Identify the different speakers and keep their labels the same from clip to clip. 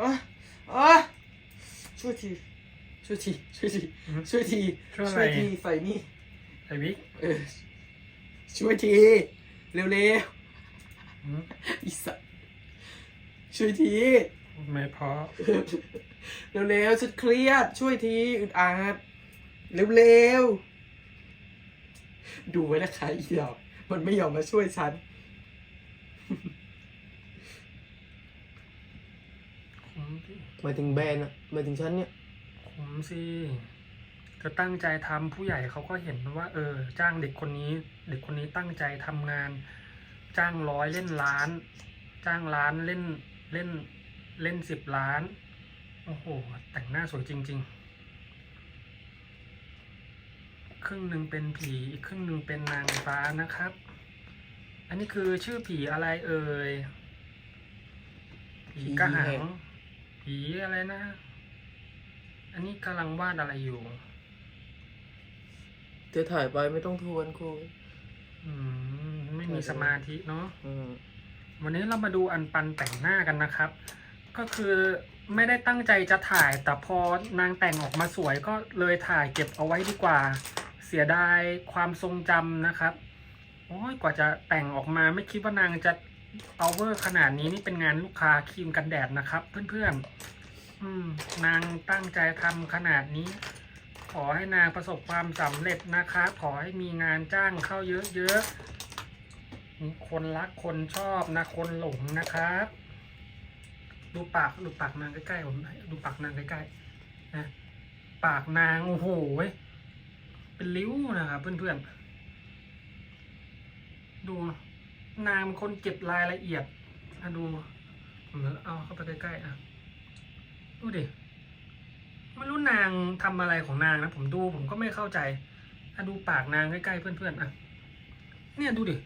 Speaker 1: อะอะช่วยที ช่วยที ช่วยที
Speaker 2: อืม
Speaker 1: ช่วยที
Speaker 2: ช่วยอะไร
Speaker 1: ช่วยทีใส่นี่
Speaker 2: ไอ้วิก
Speaker 1: เออ ช่วยที เร็ว
Speaker 2: อืม
Speaker 1: ๆอีสัตว์ช่วยที
Speaker 2: ไม่พอ
Speaker 1: เร็วๆฉันเครียด ช่วยทีอึดอัดเร็วๆ ดูไว้นะคะอีดอกมันไม่ยอมมาช่วยฉัน
Speaker 2: คุ้มสิ
Speaker 1: หมายถึงแบรนด์อะหมายถึงฉันเนี่ย
Speaker 2: คุ้มสิก็ตั้งใจทำผู้ใหญ่เขาก็เห็นว่า เออ จ้างเด็กคนนี้ เด็กคนนี้ตั้งใจทำงาน จ้างร้อยเล่นล้าน จ้างล้านเล่นเล่นเล่นสิบล้าน โอ้โห แต่งหน้าสวยจริง ๆ ครึ่งหนึ่งเป็นผีอีกครึ่งหนึ่งเป็นนางฟ้านะครับ อันนี้คือชื่อผีอะไรเอ่ยผีกระหังผี อะไรนะ อันนี้กำลังวาดอะไรอยู่
Speaker 1: เธอถ่ายไปไม่ต้องทวนครู
Speaker 2: อืมไม่มีสมาธิเนาะ
Speaker 1: อืม
Speaker 2: วันนี้เรามาดูอันปันแต่งหน้ากันนะครับ ก็คือไม่ได้ตั้งใจจะถ่าย แต่พอนางแต่งออกมาสวยก็เลยถ่ายเก็บเอาไว้ดีกว่า เสียดายความทรงจำนะครับ โอ้ยกว่าจะแต่งออกมาไม่คิดว่านางจะ เอาเวอร์ขนาดนี้นี่เป็นงานลูกค้าครีมกันแดดนะครับ เพื่อนๆนางตั้งใจทำขนาดนี้ ขอให้นางประสบความสำเร็จนะครับ ขอให้มีงานจ้างเข้าเยอะๆ คนรักคนชอบนะ คนหลงนะครับ ดูปากดูปากนางใกล้ๆผมดูปากนางใกล้ๆนะปากนางโอ้โหเว้ยเป็นริ้วนะครับเพื่อนๆดู นางคนเก็บรายละเอียดอะดูผมเอาเข้าไปใกล้ๆอะดูดิไม่รู้นางทำอะไรของนางนะ ผมดูผมก็ไม่เข้าใจอะดูปากนางใกล้ๆเพื่อนๆอะ เนี่ยดูดิ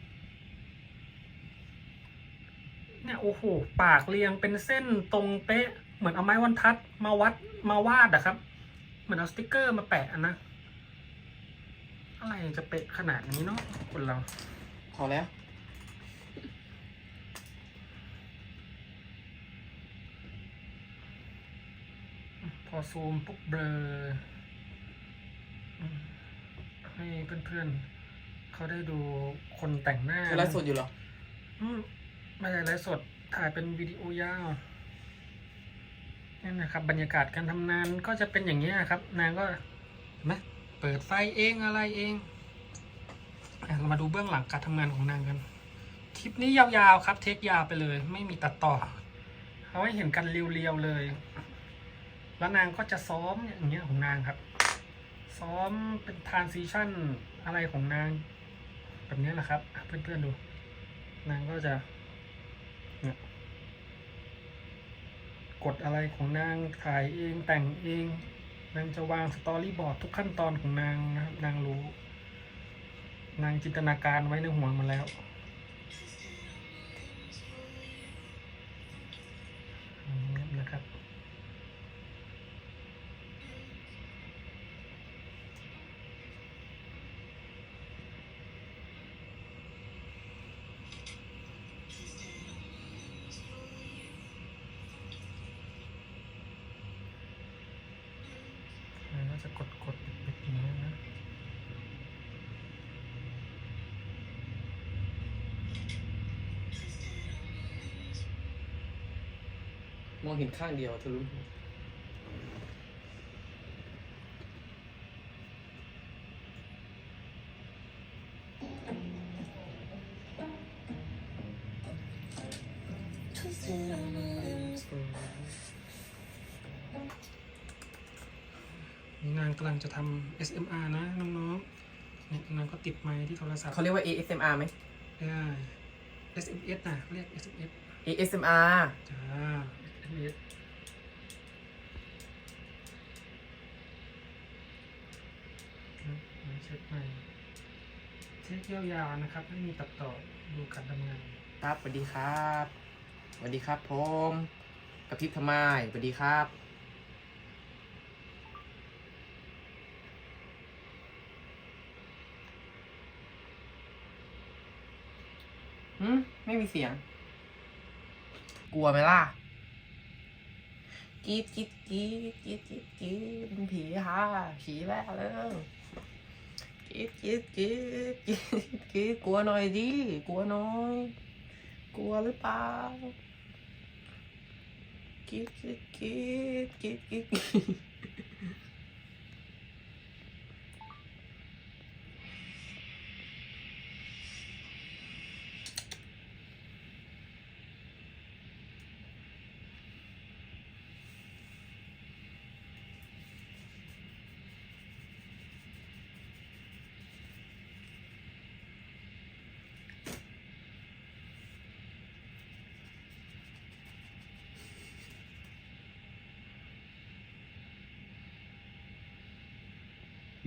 Speaker 2: เนี่ยโอ้โหปากเรียงเป็นเส้นตรงเป๊ะ เหมือนเอาไม้บรรทัด มาวัดมาวาดอะครับ เหมือนเอาสติกเกอร์มาแปะนะอะไรจะเป๊ะขนาดนี้เนาะคนเรา
Speaker 1: พอแล้ว
Speaker 2: พอซูมปุ๊บเบลออืมให้เพื่อนๆเขาได้ดูคนแต่งหน้า
Speaker 1: เธอไลฟ์สดอยู่เหรอ
Speaker 2: อืมไม่ได้ไลฟ์สดถ่ายเป็นวิดีโอยาวนี่นะครับ บรรยากาศการทำงานก็จะเป็นอย่างนี้ยครับ นางก็เห็นไหมเปิดไฟเองอะไรเองอะเรามาดูเบื้องหลังการทำงานของนางกัน คลิปนี้ยาวๆครับ เทคยาวไปเลย ไม่มีตัดต่อ เอาให้เห็นกันเรียวๆเลย แล้วนางก็จะซ้อมอย่างเงี้ยของนางครับ ซ้อมเป็นทานซิชันอะไรของนางแบบนี้แหละครับเพื่อนๆดู นางก็จะกดอะไรของนางถ่ายเองแต่งเอง นางจะวางสตอรี่บอร์ดทุกขั้นตอนของนางนะครับ นางรู้ นางจินตนาการไว้ในหัวมันแล้ว มอง
Speaker 1: เห็นข้างเดียวเธอรู้
Speaker 2: นี่นางกำลังจะทำ SMR นะน้องๆนี่นางก็ติดไมค์ที่โทรศัพท์
Speaker 1: เขาเรียกว่า ASMR ไหม
Speaker 2: ได้ SMS นะเรียก SMS
Speaker 1: ASMR
Speaker 2: จ้า ช็คใหม่เช็คยาวๆนะครับ ไม่มีตัดต่อดูการทำงาน
Speaker 1: ครับสวัสดีครับสวัสดีครับผมกระพริบทำไมสวัสดีครับหืมไม่มีเสียง กลัวไหมล่ะกรีดกรีดกรีดกรีดกรีดกีดเป็นผีฮะผีแม่แล้ว กรีดกรีดกรีดกรีดกรีดกลัวหน่อยดิกลัวหน่อย กลัวหรือเปล่ากรีดกรีดกรีดกรีดกรีดกรีด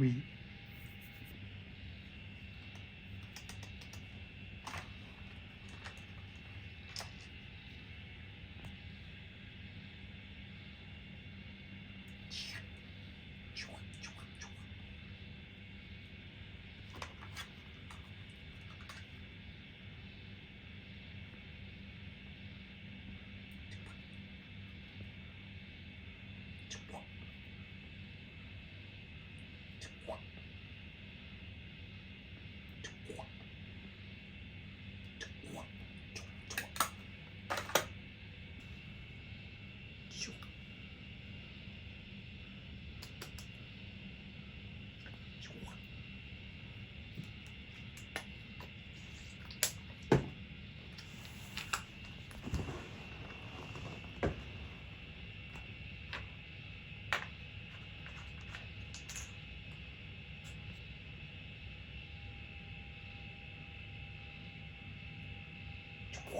Speaker 1: we
Speaker 2: วี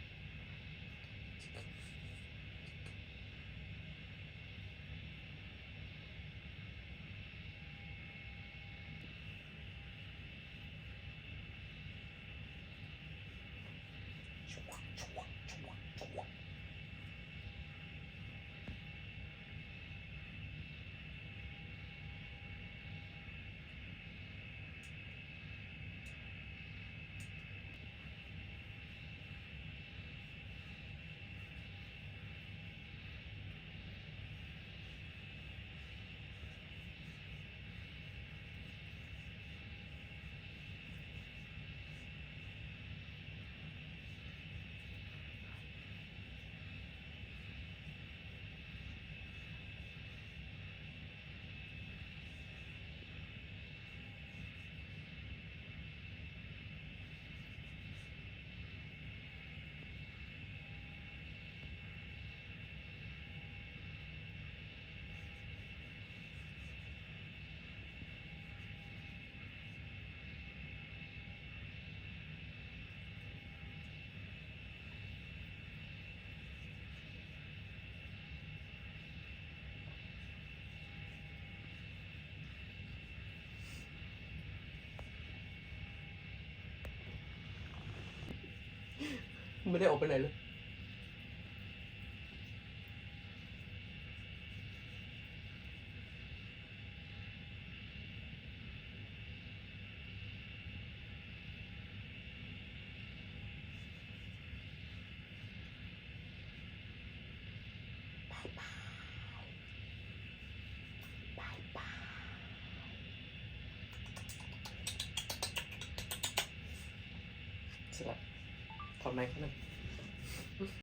Speaker 1: ไม่ได้ออกไปไหนเลย ถอดไมค์แค่นั้น